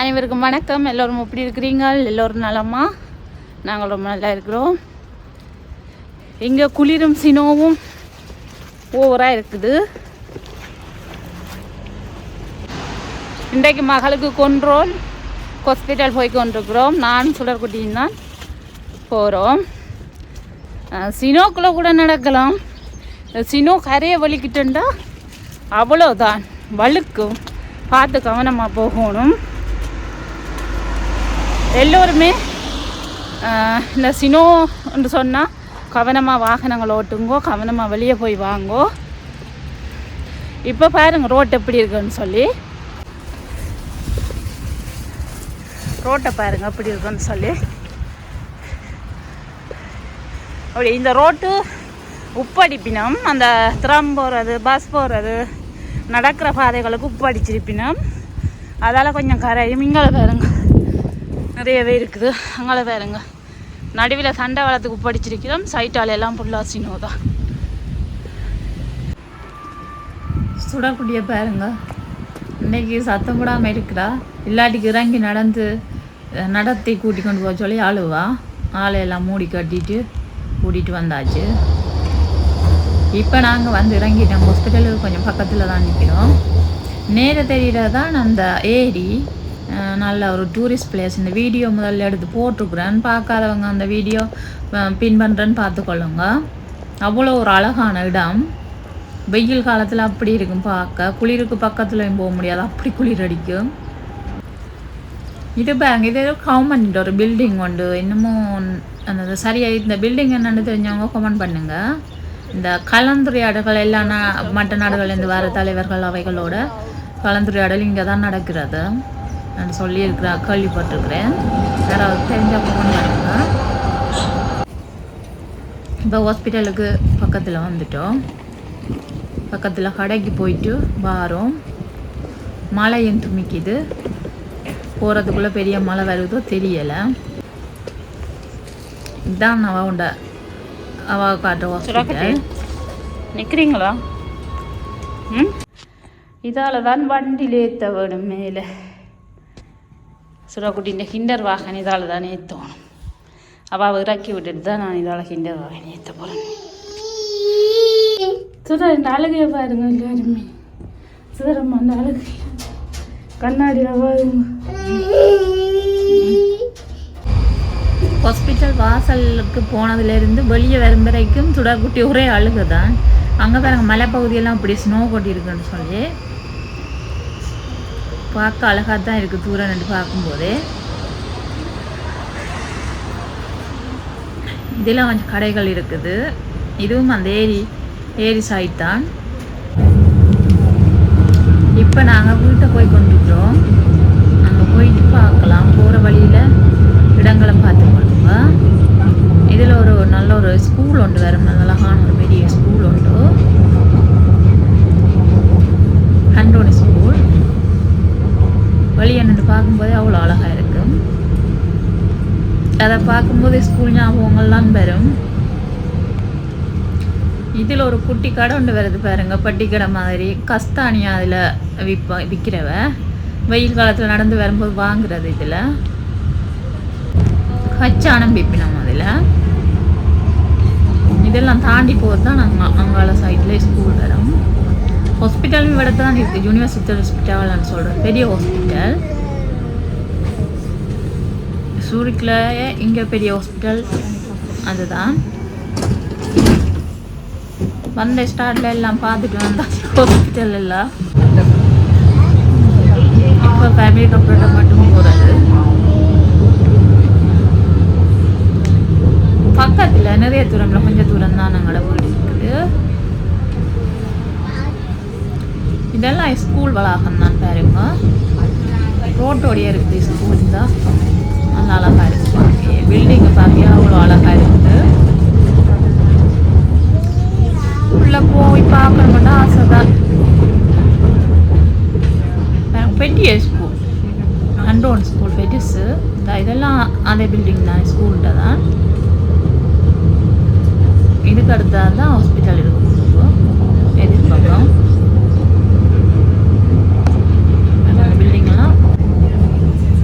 அனைவருக்கும் வணக்கம். எல்லோரும் எப்படி இருக்கிறீங்க? எல்லோரும் நலமா? நாங்கள் ரொம்ப நல்லா இருக்கிறோம். இங்கே குளிரும் சினோவும் ஓவராக இருக்குது. இன்றைக்கு மகளுக்கு கொன்றோல் ஹாஸ்பிட்டல் போய் கொண்டிருக்கிறோம். நான் சுடர்குட்டியும் தான் போகிறோம் சினோக்குள்ளே கூட நடக்கலாம். சினோ கரையை வலிக்கிட்டுண்டா அவ்வளோதான் வழுக்கும் பார்த்து கவனமாக போகணும். எல்லோருமே இந்த சினோன்னு சொன்னால் கவனமாக வாகனங்கள் ஓட்டுங்கோ கவனமாக வெளியே போய் வாங்கோ. இப்போ பாருங்கள் ரோட் எப்படி இருக்குன்னு சொல்லி. ரோட்டை பாருங்கள் எப்படி இருக்குன்னு சொல்லி. அப்படி இந்த ரோட்டு உப்படிப்பினம் அந்த திரம் போகிறது பஸ் போகிறது நடக்கிற பாதைகளுக்கு உப்பு அடிச்சிருப்பினம் அதால் கொஞ்சம் கரையும் இங்கே பாருங்கள் நிறையவே இருக்குது. அங்கே பாருங்க. நடுவில் சண்டை வளத்துக்கு படிச்சிருக்கிறோம். சைட்டால் எல்லாம் ஃபுல்லாக சினோ தான் சுடக்கூடிய பாருங்க. இன்னைக்கு சத்தம் போடாமல் இருக்கிறா இல்லாட்டிக்கு இறங்கி நடந்து நடத்தி கூட்டி கொண்டு போக சொல்லி அழுவா ஆளையெல்லாம் மூடி கட்டிட்டு கூட்டிகிட்டு வந்தாச்சு. இப்போ நாங்கள் வந்து இறங்கிட்டோம். ஹாஸ்பிட்டலுக்கு கொஞ்சம் பக்கத்தில் தான் நிற்கிறோம் நேர தெரிகிறதான் அந்த ஏரி. நல்ல ஒரு டூரிஸ்ட் பிளேஸ் இந்த வீடியோ முதல்ல எடுத்து போட்டிருக்குறேன். பார்க்காதவங்க அந்த வீடியோ பின் பண்ணுறேன்னு பார்த்துக்கொள்ளுங்க. அவ்வளோ ஒரு அழகான இடம். வெயில் காலத்தில் அப்படி இருக்கும் பார்க்க. குளிருக்கு பக்கத்துலையும் போக முடியாது. அப்படி குளிர் அடிக்கும். இது பேங்க் இது கவர்மெண்ட் ஒரு பில்டிங் உண்டு. இன்னமும் அந்த சரியாக இந்த பில்டிங் என்னென்னு தெரிஞ்சவங்க கமெண்ட் பண்ணுங்கள் இந்த கலந்துரையாடல்கள் எல்லா நா மற்ற நாடுகள்லேருந்து வர தலைவர்கள் அவைகளோட கலந்துரையாடல் இங்கே தான் நடக்கிறது. நான் சொல்லியிருக்கிறா கேள்விப்பட்டிருக்கிறேன். யாராவது தெரிஞ்ச கமெண்ட் பண்ணுங்க இப்போ ஹாஸ்பிட்டலுக்கு பக்கத்தில் வந்துட்டோம். பக்கத்தில் கடைக்கு போயிட்டு வாரோம். மழையும் துமிக்குது. போகிறதுக்குள்ளே பெரிய மழை வருதோ தெரியலை. இதான் அவ உண்ட அவ காட்டுற ஹாஸ்பிட்டல். நிற்கிறீங்களா ம்? இதால் தான் வண்டியில் ஏற்ற வேணும் மேலே. சுறாக்குட்டிൻ്റെ கிண்டர் வாகனம் இதால் தான் ஏற்றணும் அவள் இறக்கி விட்டுட்டு தான் நான் இதால் கிண்டர் வாகனம் ஏற்ற போகிறேன் சுதா இந்த அழுகையை பாருங்க எல்லாருமே. சுதரம்மா அந்த அழகு. கண்ணாடியில் பாருங்க ஹாஸ்பிட்டல் வாசலுக்கு போனதுலேருந்து வெளியே வரும் வரைக்கும் சுடர்குட்டி ஒரே அழுகு தான் அங்கே பாருங்கள் மலைப்பகுதியெல்லாம் அப்படி ஸ்னோ கொட்டியிருக்குன்னு சொல்லி. பார்க்க அழகாக தான் இருக்குது தூரம் நின்று பார்க்கும்போதே. இதெல்லாம் கொஞ்சம் கடைகள் இருக்குது. இதுவும் அந்த ஏரி ஏரி சைட் தான். இப்போ நாங்கள் வீட்டை போய் கொண்டுக்கிறோம் அங்கே போயிட்டு பார்க்கலாம். போகிற வழியில் இடங்களை பார்த்து கொள்ளுங்க. இதில் ஒரு நல்ல ஒரு ஸ்கூல் உண்டு வேறு அழகான ஒரு பெரிய ஸ்கூல் உண்டு ஹண்டோனி ஸ்கூல் வெளியே நின்று பார்க்கும்போதே அவ்வளோ அழகாக இருக்கும் அதை பார்க்கும்போது ஸ்கூல் வரும் இதில் ஒரு குட்டி கடை ஒன்று வருது பாருங்க பட்டி கடை மாதிரி. கஸ்தானியா அதில் விற்ப விற்கிறவ. வெயில் காலத்தில் நடந்து வரும்போது வாங்குறது இதில். கச்சானம் விற்பினோம் அதில். இதெல்லாம் தாண்டி போகிறது தான் நாங்கள் அங்கால சைடில் ஸ்கூல் வரும். ஹாஸ்பிட்டலும் விட தான் இருக்குது யூனிவர்சிட்டி ஹாஸ்பிட்டல்னு சொல்கிறோம் பெரிய ஹாஸ்பிட்டல் சூரிக்கில் இங்கே பெரிய ஹாஸ்பிட்டல் அதுதான். வந்த ஸ்டார்ட்ல எல்லாம் பார்த்துட்டு வந்தாச்சு ஹாஸ்பிட்டல் எல்லாம். இப்போ ஃபேமிலி டாக்டர்கிட்ட மட்டும் போகிறது பக்கத்தில் நிறைய தூரம்ல கொஞ்சம் தூரம் தான் நாங்களோட வீடு இருக்குது. இதெல்லாம் ஸ்கூல் வளாகம் தான் பாருங்க. ரோட்டோடைய இருக்குது ஸ்கூல் தான். நல்லா அழகாக இருக்குது பாருங்க பில்டிங்கை பாருங்க அவ்வளோ அழகாக இருக்குது உள்ளே போய் பார்க்கணும்னா ஆசை தான். பெரிய ஸ்கூல் அண்டோன் ஸ்கூல் பெட்டிஸு. இந்த இதெல்லாம் அதே பில்டிங் தான் ஸ்கூல்கிட்ட தான். இதுக்கு அடுத்தா தான் ஹாஸ்பிட்டல் இருக்கும் எதிர்பக்கம் பில்டிங்லாம்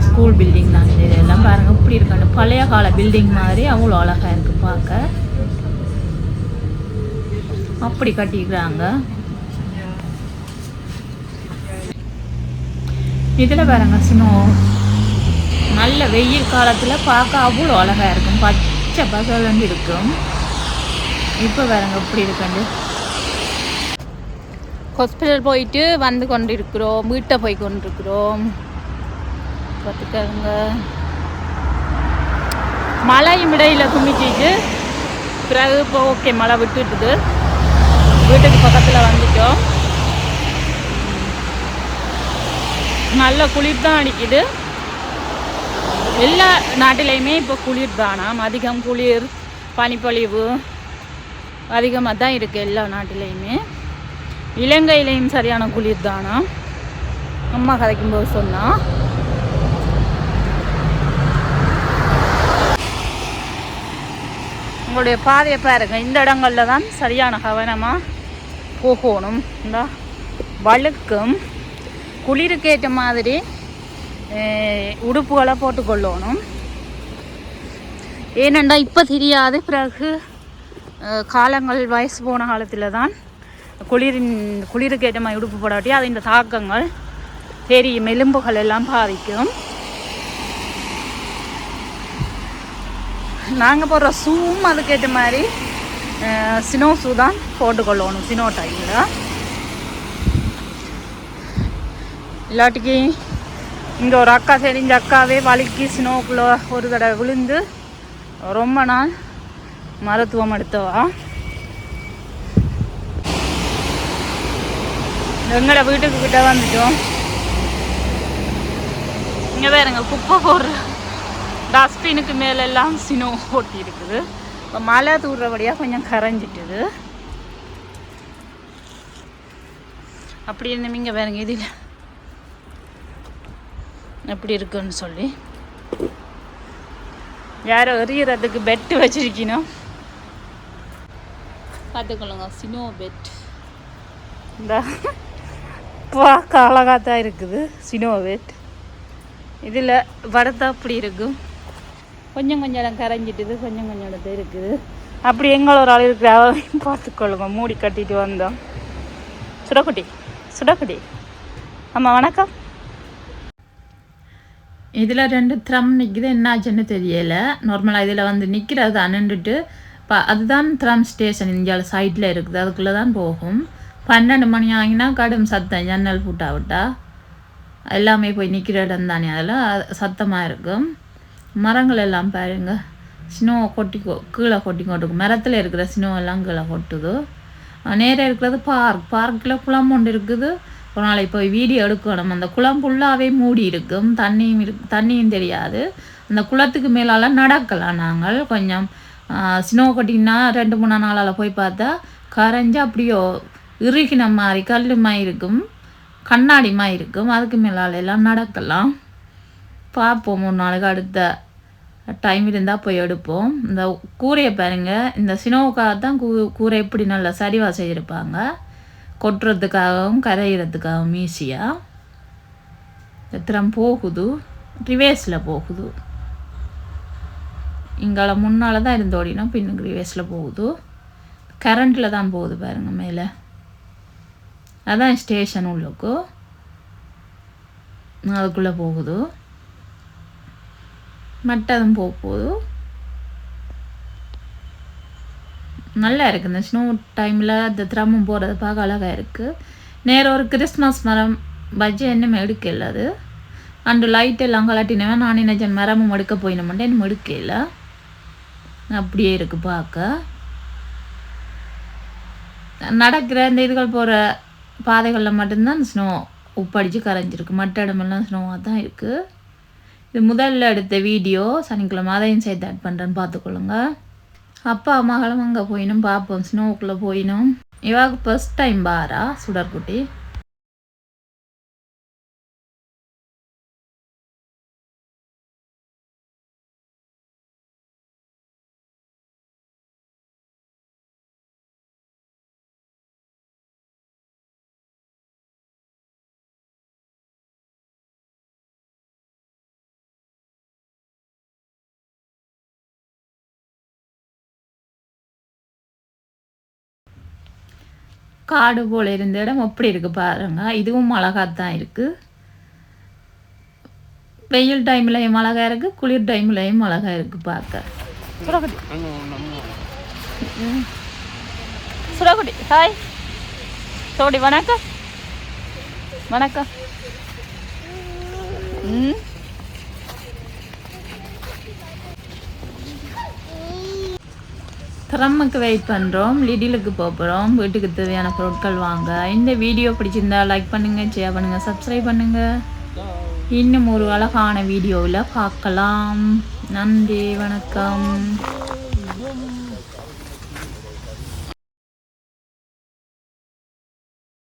ஸ்கூல் பில்டிங் தான். இது எல்லாம் பாருங்க இப்படி இருக்காண்டு பழைய கால பில்டிங் மாதிரி அவ்வளோ அழகாக இருக்கு பார்க்க அப்படி கட்டிக்கிறாங்க. இதில் பாருங்க சினோ நல்ல வெயில் காலத்தில் பார்க்க அவ்வளோ அழகாக இருக்கும். பச்சை பசலன்னு இருக்கும். இப்போ பாருங்க இப்படி இருக்கண்டு ஹாஸ்பிட்டல் போயிட்டு வந்து கொண்டு இருக்கிறோம் வீட்டை போய் கொண்டிருக்கிறோம். பார்த்துக்கோங்க. மழையும் இடையில் குமிச்சிட்டு பிறகு இப்போ ஓகே மழை விட்டுட்டுது. வீட்டுக்கு பக்கத்தில் வந்துட்டோம். நல்ல குளிர் தான் அடிக்குது. எல்லா நாட்டிலையுமே இப்போ குளிர் தானாம். அதிகம் குளிர் பனிப்பொழிவு அதிகமாக தான் இருக்குது எல்லா நாட்டிலையுமே. இலங்கையிலையும் சரியான குளிர் தானாம். அம்மா கதைக்கும்போது சொன்னால் உங்களுடைய பாதையை பாருங்க. இந்த இடங்களில் தான் சரியான கவனமாக போகணும். இந்த வழுக்கும் குளிருக்கு ஏற்ற மாதிரி உடுப்புகளை போட்டுக்கொள்ளணும். ஏனெண்டா இப்போ தெரியாது பிறகு காலங்கள் வயசு போன காலத்தில் தான் குளிரின் குளிருக்கு ஏற்ற மாதிரி உடுப்பு போடாட்டி அது இந்த தாக்கங்கள் தெரியும் எலும்புகள் எல்லாம் பாதிக்கும். நாங்கள் போடுற ஷூவும் அதுக்கேற்ற மாதிரி சினோ ஷூ தான் போட்டுக்கொள்ளணும் சினோ டைமில் இல்லாட்டிக்கு இங்கே ஒரு அக்கா தெரிஞ்ச அக்காவே வலிக்கு ஸ்னோக்குள்ளே ஒரு தடவை விழுந்து ரொம்ப நாள் மருத்துவம் எடுத்தவா. எங்களோட வீட்டுக்கு கிட்ட வந்துட்டோம். இங்கே பாருங்க குப்பை போடுற டஸ்ட்பினுக்கு மேலெல்லாம் சினோ ஓட்டி இருக்குது இப்போ மழை தூடுறபடியாக கொஞ்சம் கரைஞ்சிட்டுது. அப்படி இருந்த இங்கே பாருங்க இதில். எப்படி இருக்குன்னு சொல்லி. யாரோ எறிகிறதுக்கு பெட்டு வச்சுருக்கணும். பார்த்துக்கொள்ளுங்க சினோ பெட் இந்த. பார்க்க அழகாக தான் இருக்குது சினோ பெட் இதில் படத்தா அப்படி இருக்கும் கொஞ்சம் கொஞ்சம் இடம் கரைஞ்சிட்டுது கொஞ்சம் கொஞ்சம் இடத்து இருக்குது அப்படி எங்கள ஒரு ஆள் இருக்கிற பார்த்துக்கொள்ளுங்க. மூடி கட்டிட்டு வந்தோம். சுடக்குட்டி சுடக்குட்டி. ஆமாம் வணக்கம். இதில் ரெண்டு த்ரம் நிற்குது என்னாச்சுன்னு தெரியல. நார்மலாக இதில் வந்து நிற்கிறது அனண்டுட்டு ப அதுதான் த்ரம் ஸ்டேஷன். இந்தியாவில் சைடில் இருக்குது. அதுக்குள்ளே தான் போகும். பன்னெண்டு மணி ஆகினா கடும் சத்தம். ஜன்னல் பூட்டா விட்டா. எல்லாமே போய் நிற்கிற இடம் தானே. அதில் சத்தமாக இருக்கும். மரங்கள் எல்லாம் பாருங்க. ஸ்னோ கொட்டி கீழே கொட்டி கொட்டுக்கும் மரத்தில் இருக்கிற ஸ்னோ எல்லாம் கீழே கொட்டுது. நேராக இருக்கிறது பார்க். பார்க்கில் குளம் ஒன்று இருக்குது. ஒரு நாளைக்கு போய் வீடியோ எடுக்கணும். அந்த குளம் ஃபுல்லாகவே மூடி இருக்கும். தண்ணியும் இரு தண்ணியும் தெரியாது. அந்த குளத்துக்கு மேலால் நடக்கலாம் நாங்கள். கொஞ்சம் ஸ்னோ கொட்டிங்கன்னா ரெண்டு மூணு நாளால் போய் பார்த்தா கரைஞ்சு அப்படியோ இறுகின மாதிரி கல்லுமா இருக்கும். கண்ணாடிமா இருக்கும். அதுக்கு மேலால எல்லாம் நடக்கலாம். பார்ப்போம். மூணு நாளுக்கு அடுத்த டைம் இருந்தால் போய் எடுப்போம். இந்த கூரையை பாருங்கள் இந்த சினோவுக்காக தான் கூ கூரை எப்படி நல்லா சரிவாக செய்திருப்பாங்க. கொட்டுறதுக்காகவும் கரையிறதுக்காகவும் ஈஸியாக எத்தனை போகுது? ரிவேஸில் போகுது. இங்கால முன்னால் தான் இருந்து ஓடினா பின்னுக்கு ரிவேஸில் போகுது. கரண்ட்டில் தான் போகுது பாருங்கள் மேலே. அதான் ஸ்டேஷன் உள்ளுக்கு. அதுக்குள்ளே போகுது. மட்டதும் போக போதும் நல்லா இருக்குது இந்த ஸ்னோ டைமில் அந்த திரமம் போகிறது பார்க்க அழகாக இருக்குது நேரம் ஒரு கிறிஸ்மஸ் மரம் பஜ்ஜி என்னமே எடுக்கல அது. அண்டு லைட் எல்லாம் கலாட்டினவன் நான் நினைச்சேன் மரமும் எடுக்க போயினோம்ட்டு என்ன எடுக்கல. அப்படியே இருக்குது பார்க்க. நடக்கிற இந்த இதுகள் போகிற பாதைகளில் மட்டும்தான் ஸ்னோ உப்படிச்சு கரைஞ்சிருக்கு. மற்ற இடமெல்லாம் ஸ்னோவாக தான் இருக்குது இது முதல்ல எடுத்த வீடியோ. சனிக்கிழமை அதையும் சேர்த்து ஆட் பண்ணுறேன்னு பார்த்துக்கொள்ளுங்க. அப்பா மகளும் அங்கே போயினும் பார்ப்போம் ஸ்னோவுக்குள்ளே போயினும். இவாக்கு ஃபஸ்ட் டைம் பாரா சுடர்குட்டி? காடு போல் இருந்த இடம் எப்படி இருக்கு பாருங்க. இதுவும் அழகாத்தான் இருக்கு. வெயில் டைம்லையும் அழகா இருக்கு குளிர் டைம்லையும் அழகா இருக்கு பார்க்க. சுடக்குட்டி ஹாய். சோடி வணக்கம். வணக்கம். ம். திறமைக்கு வெயிட் பண்ணுறோம் லிடிலுக்கு போகிறோம் வீட்டுக்கு தேவையான பொருட்கள் வாங்க. இந்த வீடியோ பிடிச்சிருந்தா லைக் பண்ணுங்கள் ஷேர் பண்ணுங்கள் சப்ஸ்கிரைப் பண்ணுங்கள் இன்னும் ஒரு அழகான வீடியோவில் பார்க்கலாம். நன்றி வணக்கம்.